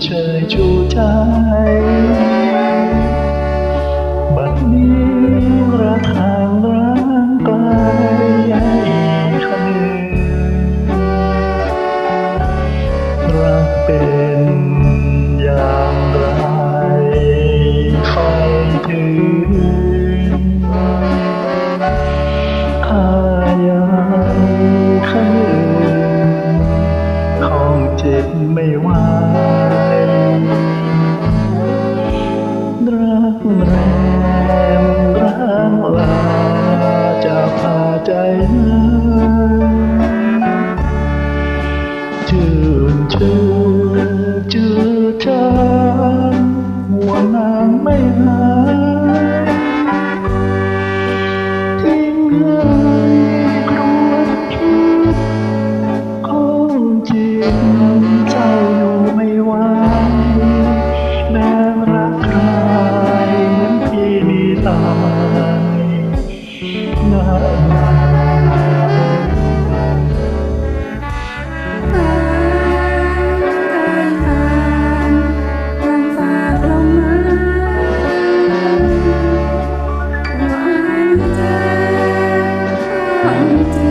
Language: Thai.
trời chu thái. แรมร่างลาจะพาใจ around.